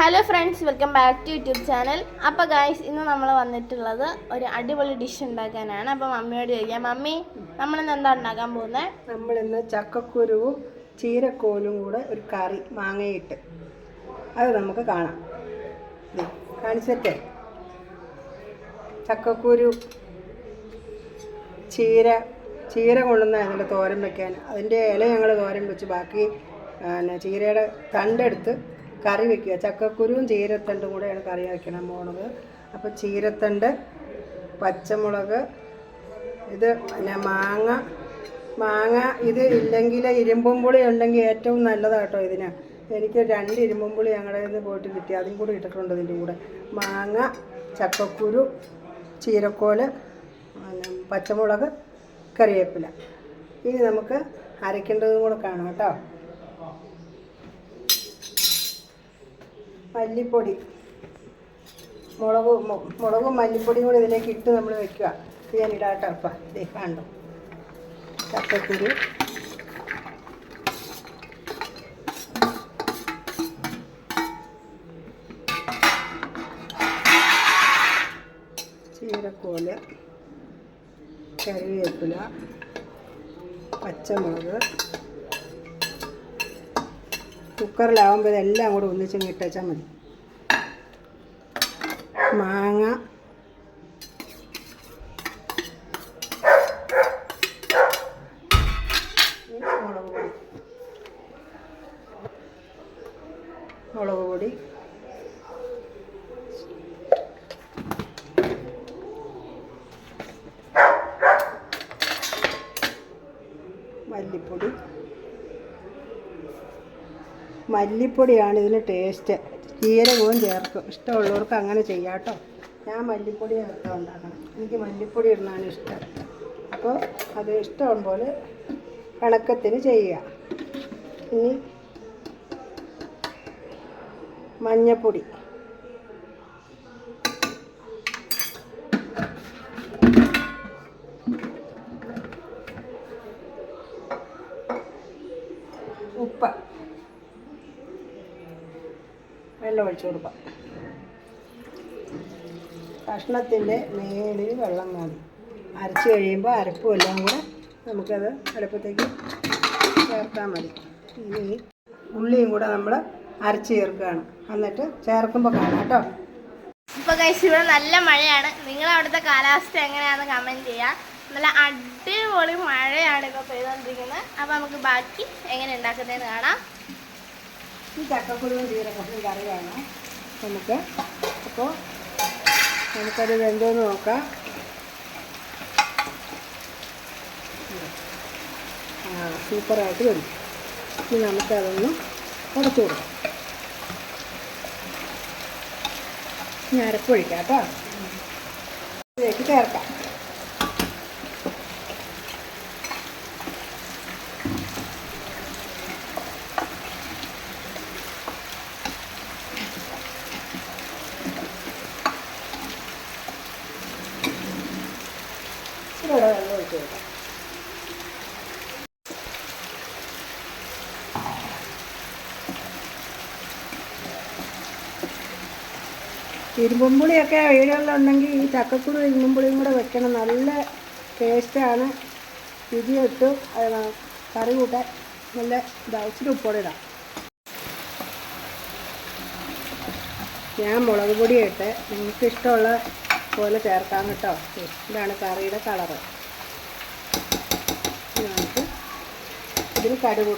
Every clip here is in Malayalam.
Hello friends welcome back to YouTube channel അപ്പോൾ ഗായ്സ് ഇന്ന് നമ്മൾ വന്നിട്ടുള്ളത് ഒരു അടിപൊളി ഡിഷ് ഉണ്ടാക്കാനാണ്. അപ്പോൾ മമ്മിയോട് ചോദിക്കാം. മമ്മി നമ്മളിന്ന് എന്താ ഉണ്ടാക്കാൻ പോകുന്നത് നമ്മളിന്ന് ചക്കക്കുരുവും ചീരക്കോലും കൂടെ ഒരു കറി മാങ്ങയിട്ട്. അത് നമുക്ക് കാണാം. കാണിച്ചേ ചക്കക്കുരു ചീര ചീര കൊള്ളുന്ന അതിന്റെ തോരൻ വെക്കാൻ. അതിന്റെ ഇല ഞങ്ങൾ തോരൻ വെച്ച് ബാക്കി പിന്നെ ചീരയുടെ തണ്ടെടുത്ത് കറി വെക്കുക. ചക്കക്കുരുവും ചീരത്തണ്ടും കൂടെയാണ് കറി വയ്ക്കണം പോണത് അപ്പോൾ ചീരത്തണ്ട് പച്ചമുളക് ഇത് പിന്നെ മാങ്ങ. മാങ്ങ ഇത് ഇല്ലെങ്കിൽ ഇരുമ്പും പുളി ഉണ്ടെങ്കിൽ ഏറ്റവും നല്ലതാട്ടോ ഇതിന്. എനിക്ക് രണ്ട് ഇരുമ്പും പുളി ഞങ്ങളുടെ നിന്ന് പോയിട്ട് കിട്ടി. അതും കൂടി ഇട്ടിട്ടുണ്ട് ഇതിന്റെ കൂടെ. മാങ്ങ ചക്കക്കുരു ചീരക്കോൽ പച്ചമുളക് കറിവേപ്പില. ഇനി നമുക്ക് അരയ്ക്കേണ്ടതും കൂടെ കാണാം കേട്ടോ. മല്ലിപ്പൊടി. മുളക് മുളകും മല്ലിപ്പൊടിയും കൂടി ഇതിലേക്ക് ഇട്ട് നമ്മൾ വെക്കുക. ഇത് ഞാൻ ഇടാട്ടോ അപ്പം. ഇതേ കണ്ടു? ചക്കക്കുരു. ചീരക്കോൽ കറിവേപ്പില പച്ചമുളക് കുക്കറിലാവുമ്പോൾ ഇതെല്ലാം കൂടെ ഒന്നിച്ച് ഇട്ടേച്ചാൽ മതി. മാങ്ങ. മുളക് പൊടി. മുളക് പൊടി മല്ലിപ്പൊടി മല്ലിപ്പൊടിയാണ് ഇതിന് ടേസ്റ്റ് ജീരകവും ചേർക്കും. ഇഷ്ടമുള്ളവർക്ക് അങ്ങനെ ചെയ്യാം കേട്ടോ. ഞാൻ മല്ലിപ്പൊടി ചേർത്താൽ ഉണ്ടാക്കണം എനിക്ക് മല്ലിപ്പൊടി ഇടുന്നതാണ് ഇഷ്ടം. അപ്പോൾ അത് ഇഷ്ടം പോലെ കണക്കത്തിന് ചെയ്യുക. ഇനി മഞ്ഞപ്പൊടി. ഉപ്പ്. വെള്ളം ഒഴിച്ചു കൊടുക്കാം. കഷ്ണത്തിന്റെ മേളിൽ വെള്ളം മതി അരച്ച് കഴിയുമ്പോൾ അരപ്പും എല്ലാം കൂടെ നമുക്കത് അടുപ്പത്തേക്ക് ചേർത്താൽ മതി. ഇനി ഉള്ളിയും കൂടെ നമ്മൾ അരച്ച് ചേർക്കുകയാണ്. എന്നിട്ട് ചേർക്കുമ്പോൾ കാണാം കേട്ടോ. ഇപ്പോൾ കഴിച്ച് ഇവിടെ നല്ല മഴയാണ്. നിങ്ങൾ അവിടുത്തെ കാലാവസ്ഥ എങ്ങനെയാണെന്ന് കമന്റ് ചെയ്യാം. നല്ല അടിപൊളി മഴയാണ് ഇപ്പോൾ പെയ്തുകൊണ്ടിരിക്കുന്നത് അപ്പോൾ നമുക്ക് ബാക്കി എങ്ങനെ ഉണ്ടാക്കുന്നതെന്ന് കാണാം. ഈ ചക്കക്കുരുവും ജീരകപ്പും കറി വേണം. നമുക്ക് അപ്പോൾ നമുക്കത് വെന്തോന്ന് നോക്കാം. ആ സൂപ്പറായിട്ട് വരും ഇനി നമുക്കതൊന്ന് ഉടച്ചു കൊടുക്കാം. ഇനി അരപ്പൊഴിക്കാം കേട്ടോ. ചേർക്കാം. ഇവിടെ വെള്ളം ഒഴിച്ച് കൊടുക്കാം ഇരുമ്പുംപുളിയൊക്കെ വീടുകളിലുണ്ടെങ്കിൽ ഈ ചക്കക്കുരു ഇരുമ്പുംപുളിയും കൂടെ വെക്കണം. നല്ല ടേസ്റ്റാണ് അത് കറി കൂട്ടാൻ നല്ല ഇച്ചിരി ഉപ്പോടെ ഇടാം. ഞാൻ മുളക് പൊടി ഇട്ട് നിങ്ങൾക്ക് ഇഷ്ടമുള്ള പോലെ ചേർക്കാം കേട്ടോ. ഇതാണ് കറിയുടെ കളറ്. നമുക്ക് ഇതിന് കടുക്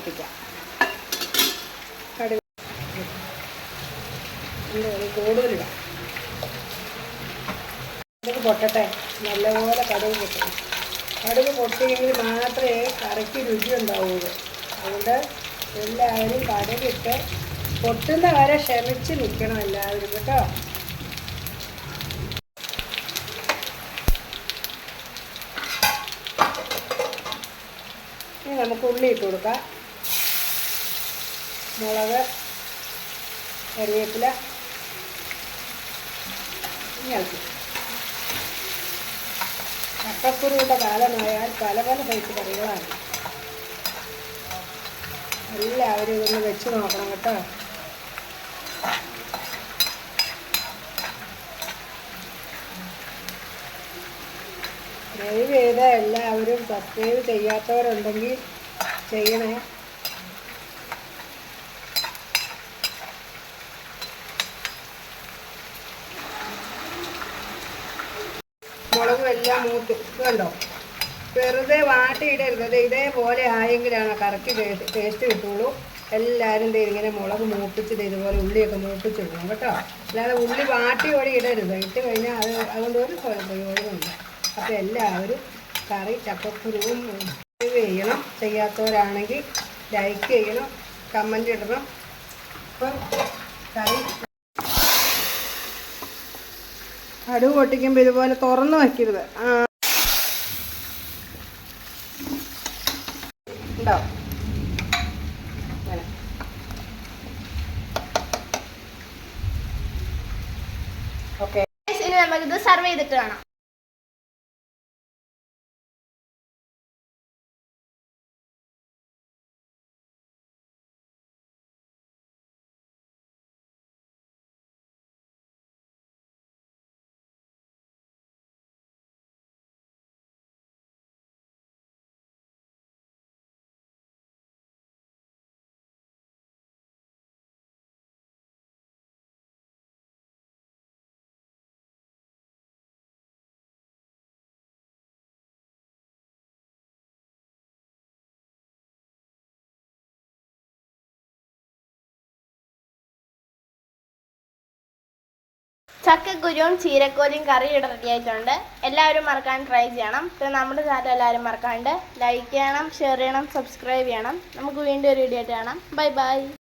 എന്താ കൂടുതലിടാം. കടുക് പൊട്ടട്ടെ. നല്ലപോലെ കടുക് പൊട്ടണം. കടുക് പൊട്ടിയെങ്കിൽ മാത്രമേ കറിക്ക് രുചി ഉണ്ടാവുള്ളൂ. അതുകൊണ്ട് എല്ലാവരും കടുകിട്ട് പൊട്ടുന്ന വരെ ക്ഷമിച്ച് നിൽക്കണം എല്ലാവരും കേട്ടോ. ഇനി നമുക്ക് ഉള്ളി ഇട്ട് കൊടുക്കാം. മുളക് കറിവേപ്പില ചക്കക്കുരുവിന്റെ കാലമായാൽ പല പല സൈസ് കറികളാണ്. എല്ലാവരും ഇതൊന്ന് വെച്ച് നോക്കണം കേട്ടോ. ചെയ്ത എല്ലാവരും സബ്സ്ക്രൈബ് ചെയ്യാത്തവരുണ്ടെങ്കിൽ ചെയ്യണേ. മുളകും എല്ലാം മൂത്ത്. കണ്ടോ? വെറുതെ വാട്ടിയിടരുത്. ഇത് ഇതേപോലെ ആയെങ്കിലാണ് കറക്റ്റ് ടേസ്റ്റ് കിട്ടുള്ളൂ. എല്ലാവരും ഇങ്ങനെ മുളക് മൂപ്പിച്ചിട്ട് ഇതുപോലെ ഉള്ളിയൊക്കെ മൂപ്പിച്ചിടണം കേട്ടോ. അല്ലാതെ ഉള്ളി വാട്ടി ഇടരുത്. ഇട്ട് കഴിഞ്ഞാൽ അത് അതുകൊണ്ട് ഒരു പ്രയോജനമില്ല അപ്പോൾ എല്ലാവരും കറി ചക്കക്കുരുവും സബ്സ്ക്രൈബ് ചെയ്യണം. ചെയ്യാത്തവരാണെങ്കിൽ ലൈക്ക് ചെയ്യണം കമന്റ് ഇടണം. അപ്പം കറി കടുവ് പൊട്ടിക്കുമ്പോൾ ഇതുപോലെ തുറന്ന് വയ്ക്കരുത് ഉണ്ടോ? ഓക്കെ ഇനി നമുക്കിത് സർവ് ചെയ്തിട്ട് കാണാം. ചക്കക്കുരുവും ചീരക്കോലും കറി ഇവിടെ റെഡി ആയിട്ടുണ്ട്. എല്ലാവരും മറക്കാൻ ട്രൈ ചെയ്യണം. പിന്നെ നമ്മുടെ ചാനൽ എല്ലാവരും മറക്കാണ്ട് ലൈക്ക് ചെയ്യണം ഷെയർ ചെയ്യണം സബ്സ്ക്രൈബ് ചെയ്യണം. നമുക്ക് വീണ്ടും ഒരു വീഡിയോ ആയിട്ട് കാണാം. Bye bye